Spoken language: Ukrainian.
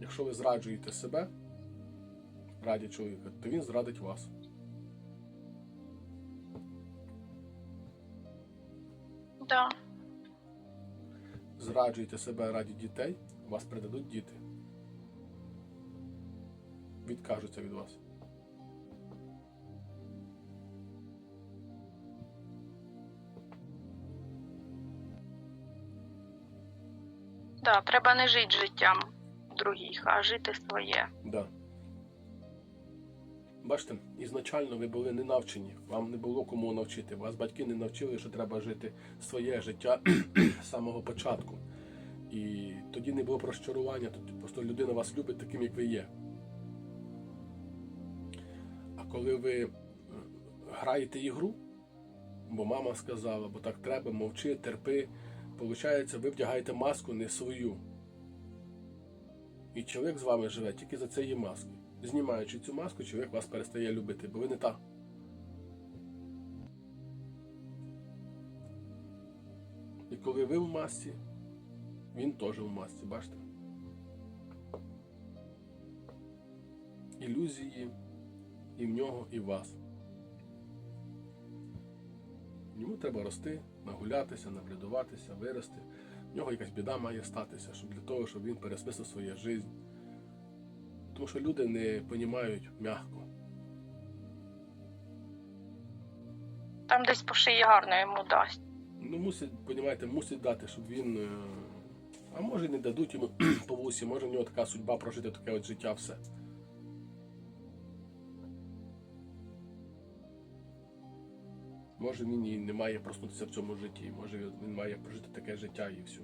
Якщо ви зраджуєте себе раді чоловіка, то він зрадить вас. Да. Зраджуєте себе раді дітей, вас придадуть діти. Відкажуться від вас. Да, треба не жити життям других, а жити своє. Да. Бачите, ізначально ви були не навчені, вам не було кому навчити. Вас батьки не навчили, що треба жити своє життя з самого початку. І тоді не було розчарування, тоді просто людина вас любить таким, як ви є. А коли ви е, граєте ігру, бо мама сказала, бо так треба, мовчи, терпи, виходить, ви вдягаєте маску не свою. І чоловік з вами живе тільки за цією маскою. Знімаючи цю маску, чоловік вас перестає любити, бо ви не та. І коли ви в масці, він теж в масці, бачите? Ілюзії і в нього, і в вас. Йому треба рости, нагулятися, наблюдуватися, вирости. В нього якась біда має статися, щоб для того, щоб він пересмислив своє життя. Тому що люди не розуміють м'яко. Там десь по шиї гарно йому дасть. Ну, мусить, розумієте, мусить дати, щоб він. е, А може не дадуть йому по вусі, може в нього така судьба прожити таке от життя все. Може він і не має проснутися в цьому житті, може він має прожити таке життя і все.